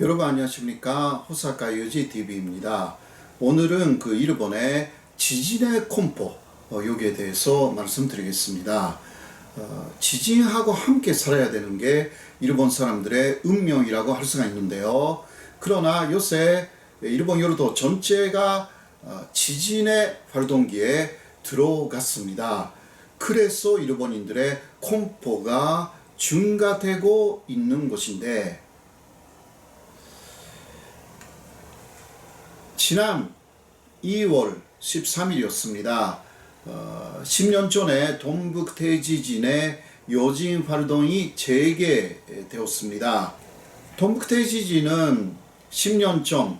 여러분 안녕하십니까 호사카 유지 TV입니다. 오늘은 그 일본의 지진의 콤포 어, 여기에 대해서 말씀드리겠습니다. 어, 지진하고 함께 살아야 되는 게 일본 사람들의 운명이라고 할 수가 있는데요. 그러나 요새 일본 요르도 전체가 어, 지진의 활동기에 들어갔습니다. 그래서 일본인들의 콤포가 증가되고 있는 것인데 지난 2월 13일이었습니다. 어, 10년 전에 동북 대지진의 요진 활동이 재개되었습니다. 동북 대지진은 10년 전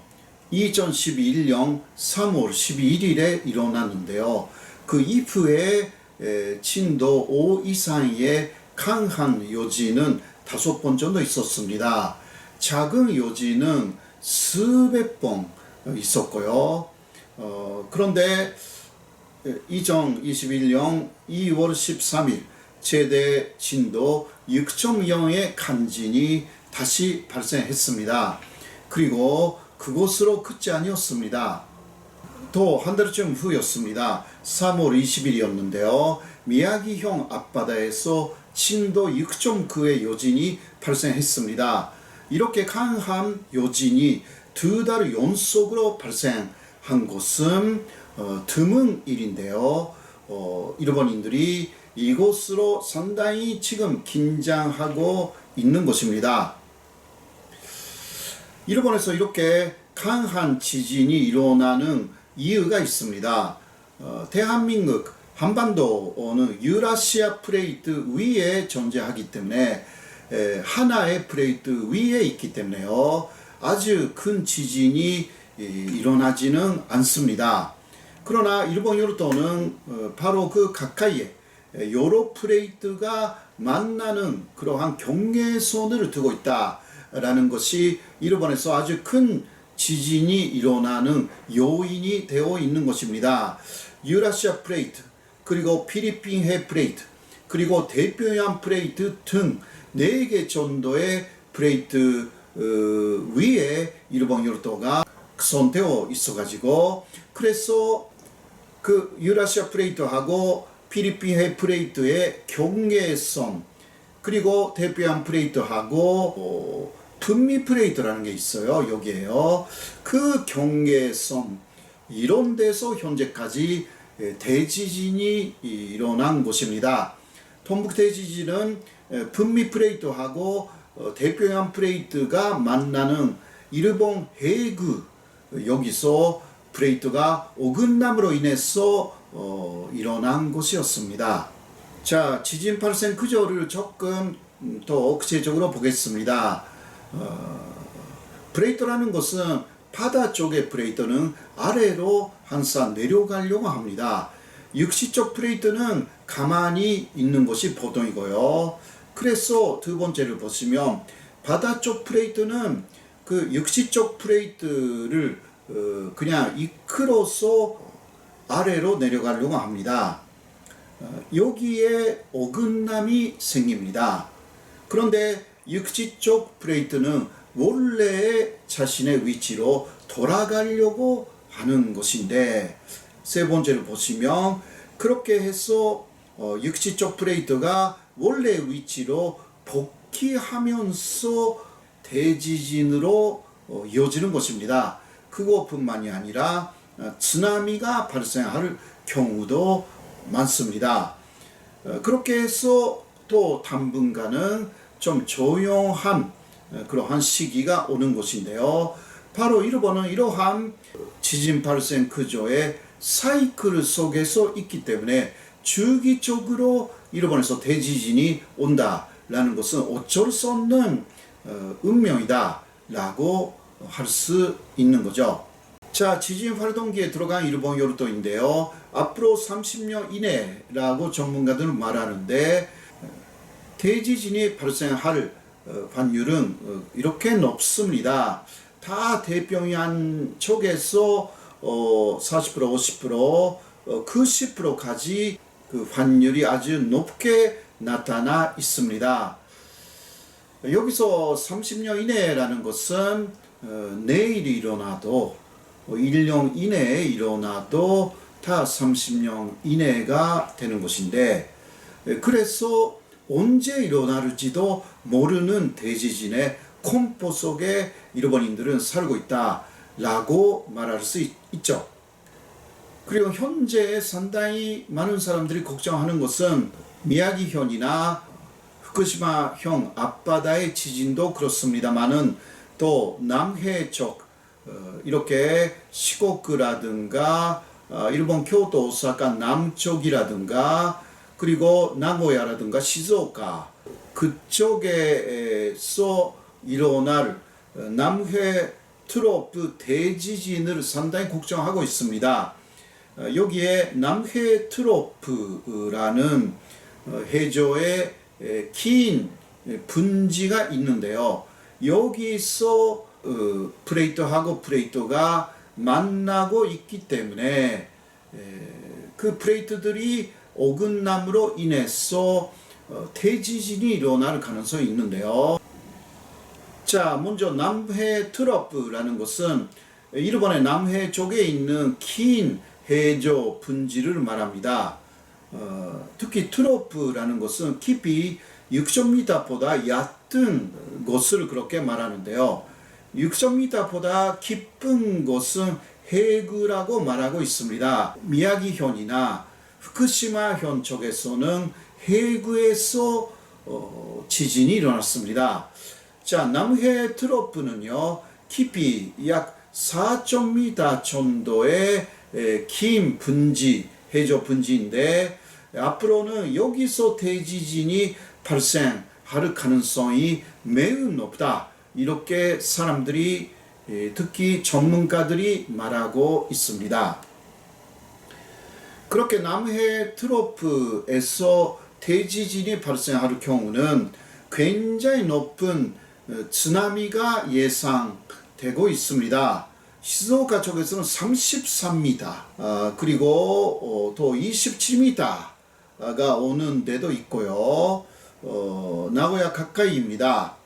2011년 3월 11일에 일어났는데요. 그 이후에 에, 진도 5 이상의 강한 요진은 다섯 번 정도 있었습니다. 작은 요진은 수백 번 있었고요. 어, 그런데 2021년 2월 13일 최대 진도 6.0의 간진이 다시 발생했습니다. 그리고 그곳으로 끝이 아니었습니다. 또 한 달쯤 후였습니다. 3월 20일이었는데요. 미야기형 앞바다에서 진도 6.9의 요진이 발생했습니다. 이렇게 강한 요진이 두 달 연속으로 발생한 것은 어, 드문 일인데요. 어, 일본인들이 이곳으로 상당히 지금 긴장하고 있는 것입니다. 일본에서 이렇게 강한 지진이 일어나는 이유가 있습니다. 어, 대한민국 한반도는 유라시아 플레이트 위에 존재하기 때문에 에, 하나의 플레이트 위에 있기 때문에요. 아주 큰 지진이 이, 일어나지는 않습니다. 그러나 일본 요르도는 어, 바로 그 가까이에 에, 요로 플레이트가 만나는 그러한 경계선을 두고 있다라는 것이 일본에서 아주 큰 지진이 일어나는 요인이 되어 있는 것입니다. 유라시아 플레이트, 그리고 필리핀해 플레이트, 그리고 대표양 플레이트 등 4개 정도의 플레이트 어, 위에 일본 요르도가 손되어 있어가지고 그래서 그 유라시아 플레이트하고 필리핀해 플레이트의 경계선 그리고 대표양 플레이트하고 어, 분미 플레이트라는 게 있어요. 여기에요. 그 경계선 이런 데서 현재까지 예, 대지진이 일어난 곳입니다. 동북 대지진은 예, 분미 플레이트하고 어, 대표양 플레이트가 만나는 일본 해구 여기서 플레이트가 어긋남으로 인해서 어, 일어난 것이었습니다. 자, 지진 발생 구조를 조금 더 구체적으로 보겠습니다. 어, 플레이트라는 것은 바다 쪽의 플레이트는 아래로 항상 내려가려고 합니다. 육시 쪽 플레이트는 가만히 있는 것이 보통이고요. 그래서 두 번째를 보시면 바다 쪽 플레이트는 그 육시 쪽 플레이트를 어, 그냥 이끌어서 아래로 내려가려고 합니다. 어, 여기에 어긋남이 생깁니다. 그런데 육지 쪽 플레이트는 원래의 자신의 위치로 돌아가려고 하는 것인데 세 번째를 보시면 그렇게 해서 어, 육지 쪽 플레이트가 원래 위치로 복귀하면서 대지진으로 어, 이어지는 것입니다. 그것뿐만이 아니라 어, 쓰나미가 발생할 경우도 많습니다. 어, 그렇게 해서 또 당분간은 좀 조용한 어, 그러한 시기가 오는 것인데요. 바로 일본은 이러한 지진 발생 구조의 사이클 속에서 있기 때문에 주기적으로 일본에서 대지진이 온다라는 것은 어쩔 수 없는 어, 운명이다라고 할 수 있는 거죠. 자, 지진 활동기에 들어간 일본 요르도인데요. 앞으로 30년 이내라고 전문가들은 말하는데 대지진이 발생할 어, 어, 이렇게 높습니다. 다 대평양 쪽에서 어, 40% 50% 어, 그 10%까지 그 확률이 아주 높게 나타나 있습니다. 여기서 30년 이내라는 것은 어, 내일 일어나도 어, 1년 이내에 일어나도 다 30년 이내가 되는 것인데 에, 그래서 언제 일어날지도 모르는 대지진의 콤포 속에 일본인들은 살고 있다라고 말할 수 있, 있죠. 그리고 현재 상당히 많은 사람들이 걱정하는 것은 미야기현이나 후쿠시마형 앞바다의 지진도 그렇습니다만은 또 남해 쪽 어, 이렇게 시고쿠라든가 어, 일본 교토 오사카 남쪽이라든가 그리고 나고야라든가 시즈오카 그쪽에서 일어날 어, 남해 트로프 대지진을 상당히 걱정하고 있습니다. 어, 여기에 남해 트로프라는 어, 해저의 에, 긴 분지가 있는데요. 여기서 어, 플레이트하고 플레이트가 만나고 있기 때문에 에, 그 플레이트들이 어긋남으로 인해서 어, 대지진이 일어날 가능성이 있는데요. 자, 먼저 남해 트러프라는 것은 일본의 남해 쪽에 있는 긴 해저 분지를 말합니다. 어, 특히 트로프라는 것은 깊이 6,000m보다 얕은 곳을 그렇게 말하는데요. 6,000m보다 깊은 곳은 해구라고 말하고 있습니다. 미야기현이나 후쿠시마현 쪽에서는 해구에서 어, 지진이 일어났습니다. 자, 남해 트로프는요, 깊이 약 4.m 정도의 에, 긴 분지, 해저 분지인데, 앞으로는 여기서 대지진이 발생할 가능성이 매우 높다. 이렇게 사람들이, 에, 특히 전문가들이 말하고 있습니다. 그렇게 남해 트로프에서 대지진이 발생할 경우는 굉장히 높은 어, 쓰나미가 예상되고 있습니다. 시즈오카 쪽에서는 33m, 어, 그리고 어, 또 27m가 오는 데도 있고요. 어, 나고야 가까이입니다.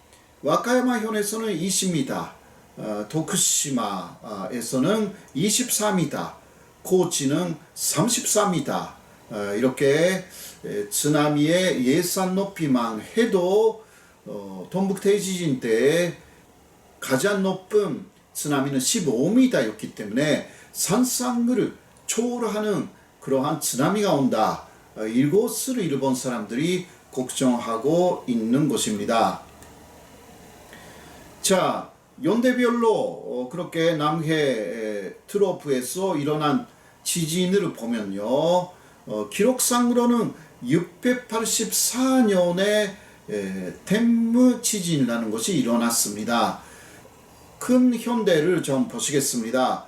와카야마 현에서는 20m, 어, 도쿠시마에서는 24m, 고치는 34m, 어, 이렇게 에, 쓰나미의 예산 높이만 해도 어, 동북 대지진 때 가장 높은 쓰나미는 15m였기 때문에 산상을 초월하는 그러한 쓰나미가 온다. 어, 이것을 일본 사람들이 걱정하고 있는 것입니다. 자, 연대별로 어, 그렇게 남해 에, 트로프에서 일어난 지진을 보면요. 어, 기록상으로는 684년에 댐무 지진이라는 것이 일어났습니다. 큰 현대를 좀 보시겠습니다.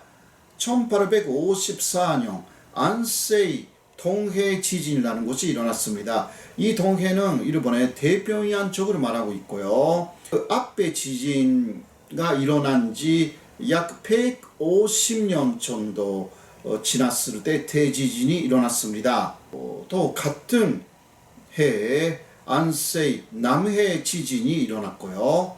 1854년 안세이 동해 지진이라는 것이 일어났습니다. 이 동해는 일본의 대평양 쪽을 말하고 있고요. 그 앞에 지진가 일어난 지 약 150년 정도 어, 지났을 때 대지진이 일어났습니다. 어, 또 같은 해에 안세이 남해 지진이 일어났고요.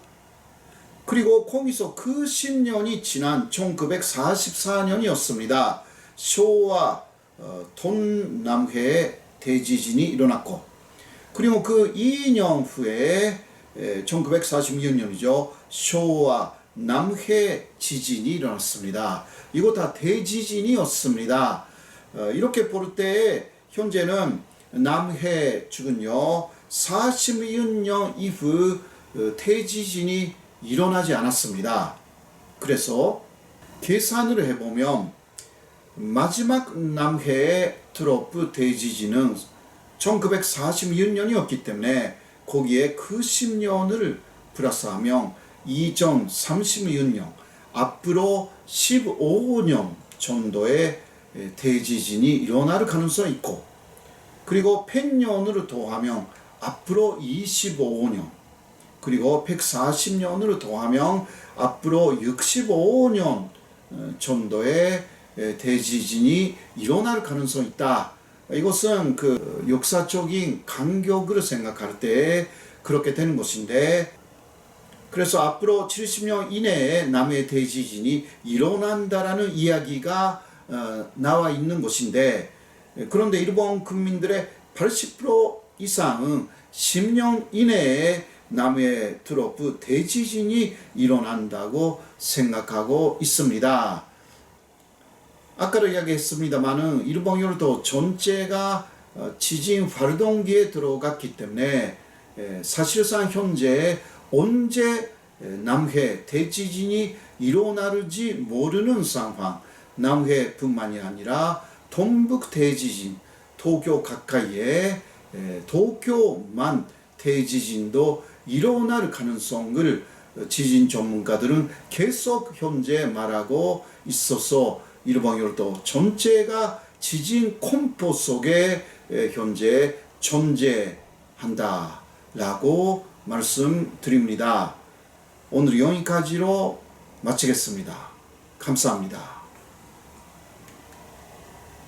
그리고 거기서 그 10년이 지난 1944년이었습니다. 쇼와 어, 동남해에 대지진이 일어났고 그리고 그 2년 후에 에, 1946년이죠. 쇼와 남해 지진이 일어났습니다. 이거 다 대지진이었습니다. 어, 이렇게 볼 때 현재는 남해 쪽은요 46년 이후 어, 대지진이 일어나지 않았습니다. 그래서 계산을 해보면 마지막 남해의 트로프 대지진은 1946년이었기 때문에 거기에 그 10년을 플러스하면 2036년 앞으로 15년 정도의 대지진이 일어날 가능성이 있고 그리고 100년으로 더하면 앞으로 25년 그리고 140년으로 더하면 앞으로 65년 정도의 대지진이 일어날 가능성이 있다. 이것은 그 역사적인 간격을 생각할 때 그렇게 되는 것인데 그래서 앞으로 70년 이내에 남해 대지진이 일어난다라는 이야기가 어, 나와 있는 것인데 그런데 일본 국민들의 80% 이상은 10년 이내에 남해 트로프 대지진이 일어난다고 생각하고 있습니다. 아까도 이야기했습니다만은 일본열도 전체가 어, 지진 활동기에 들어갔기 때문에 에, 사실상 현재 언제 에, 남해 대지진이 일어날지 모르는 상황 남해뿐만이 아니라 동북 대지진 도쿄 가까이에 에, 도쿄만 대지진도 일어날 가능성을 어, 지진 전문가들은 계속 현재 말하고 있어서 일본 열도 전체가 지진 콤포 속에 에, 현재 존재한다라고 말씀드립니다. 오늘 여기까지로 마치겠습니다. 감사합니다.